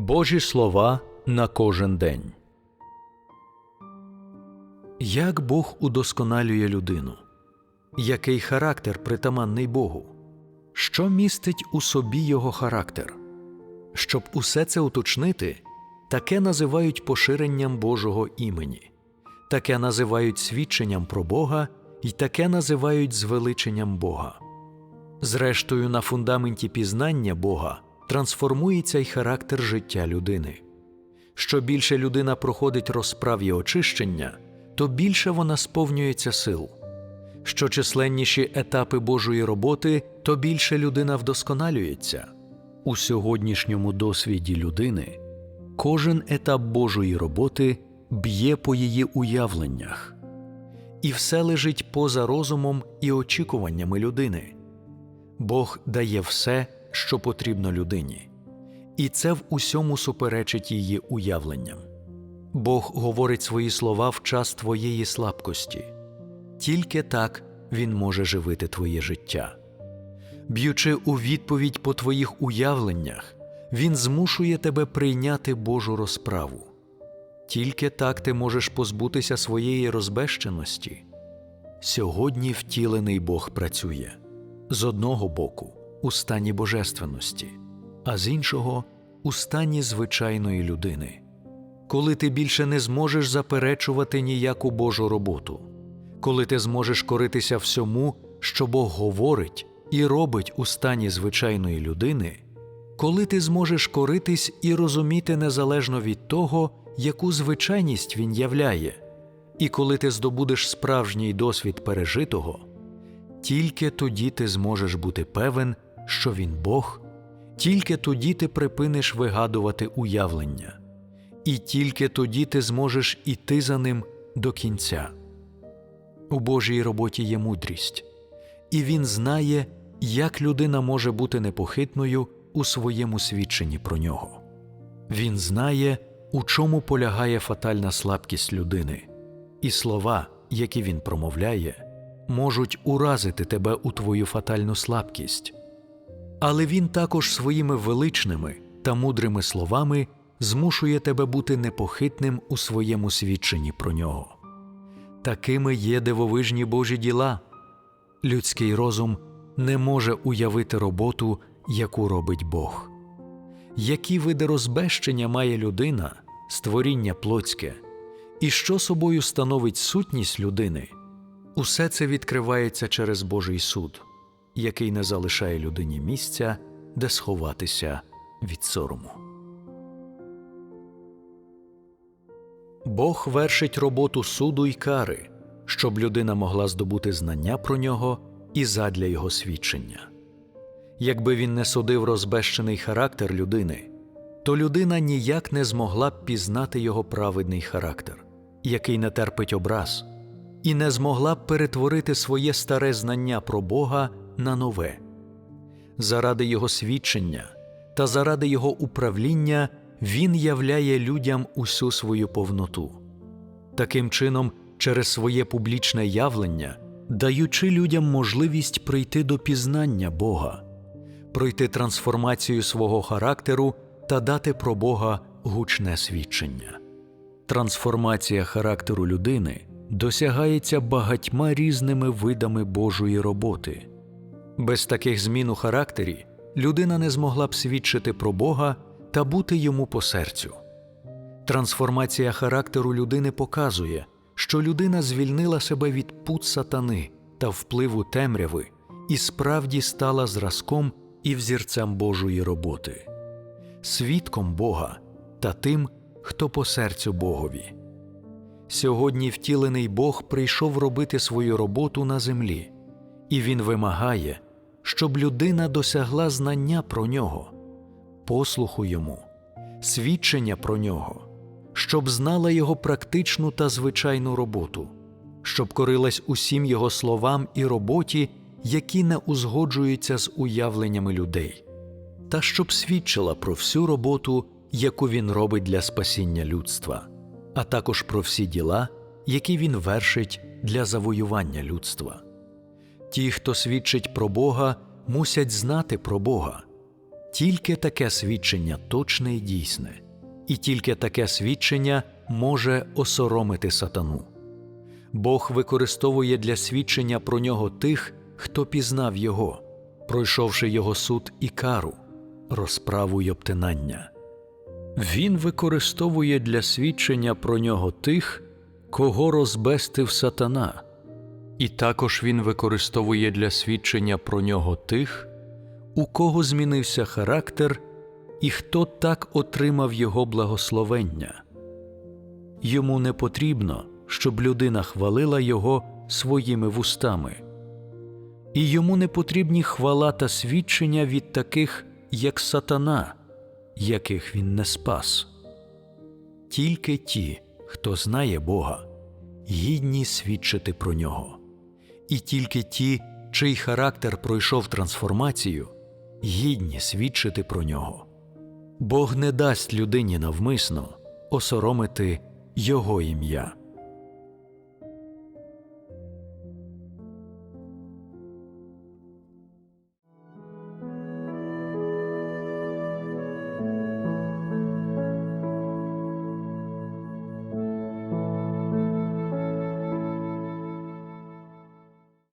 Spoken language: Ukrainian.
Божі слова на кожен день. Як Бог удосконалює людину? Який характер притаманний Богу? Що містить у собі його характер? Щоб усе це уточнити, таке називають поширенням Божого імені, таке називають свідченням про Бога і таке називають звеличенням Бога. Зрештою, на фундаменті пізнання Бога трансформується й характер життя людини. Що більше людина проходить розправ і очищення, то більше вона сповнюється сил. Що численніші етапи Божої роботи, то більше людина вдосконалюється. У сьогоднішньому досвіді людини кожен етап Божої роботи б'є по її уявленнях, і все лежить поза розумом і очікуваннями людини. Бог дає все, що потрібно людині, і це в усьому суперечить її уявленням. Бог говорить свої слова в час твоєї слабкості, тільки так Він може живити твоє життя. Б'ючи у відповідь по твоїх уявленнях, Він змушує тебе прийняти Божу розправу. Тільки так ти можеш позбутися своєї розбещеності. Сьогодні втілений Бог працює з одного боку у стані божественності, а з іншого у стані звичайної людини. Коли ти більше не зможеш заперечувати ніяку Божу роботу, коли ти зможеш коритися всьому, що Бог говорить і робить у стані звичайної людини, коли ти зможеш коритись і розуміти незалежно від того, яку звичайність він являє, і коли ти здобудеш справжній досвід пережитого, тільки тоді ти зможеш бути певен, що він Бог, тільки тоді ти припиниш вигадувати уявлення, і тільки тоді ти зможеш іти за ним до кінця. У Божій роботі є мудрість, і він знає, як людина може бути непохитною у своєму свідченні про нього. Він знає, у чому полягає фатальна слабкість людини, і слова, які він промовляє, можуть уразити тебе у твою фатальну слабкість. Але він також своїми величними та мудрими словами змушує тебе бути непохитним у своєму свідченні про нього. Такими є дивовижні Божі діла. Людський розум не може уявити роботу, яку робить Бог. Які види розбещення має людина, створіння плотське, і що собою становить сутність людини, усе це відкривається через Божий суд, який не залишає людині місця, де сховатися від сорому. Бог вершить роботу суду й кари, щоб людина могла здобути знання про нього і задля його свідчення. Якби він не судив розбещений характер людини, то людина ніяк не змогла б пізнати його праведний характер, який не терпить образ, і не змогла б перетворити своє старе знання про Бога на нове. Заради його свідчення та заради його управління він являє людям усю свою повноту. Таким чином, через своє публічне явлення, даючи людям можливість прийти до пізнання Бога, пройти трансформацію свого характеру та дати про Бога гучне свідчення. Трансформація характеру людини досягається багатьма різними видами Божої роботи. Без таких змін у характері людина не змогла б свідчити про Бога та бути йому по серцю. Трансформація характеру людини показує, що людина звільнила себе від пут сатани та впливу темряви і справді стала зразком і взірцем Божої роботи, свідком Бога та тим, хто по серцю Богові. Сьогодні втілений Бог прийшов робити свою роботу на землі, і Він вимагає, щоб людина досягла знання про нього, послуху йому, свідчення про нього, щоб знала його практичну та звичайну роботу, щоб корилась усім його словам і роботі, які не узгоджуються з уявленнями людей, та щоб свідчила про всю роботу, яку він робить для спасіння людства, а також про всі діла, які він вершить для завоювання людства. Ті, хто свідчить про Бога, мусять знати про Бога. Тільки таке свідчення точне і дійсне, і тільки таке свідчення може осоромити сатану. Бог використовує для свідчення про нього тих, хто пізнав його, пройшовши його суд і кару, розправу й обтинання. Він використовує для свідчення про нього тих, кого розбестив сатана, і також він використовує для свідчення про нього тих, у кого змінився характер і хто так отримав його благословення. Йому не потрібно, щоб людина хвалила його своїми вустами, і йому не потрібні хвала та свідчення від таких, як сатана, яких він не спас. Тільки ті, хто знає Бога, гідні свідчити про нього, і тільки ті, чий характер пройшов трансформацію, гідні свідчити про нього. Бог не дасть людині навмисно осоромити Його ім'я.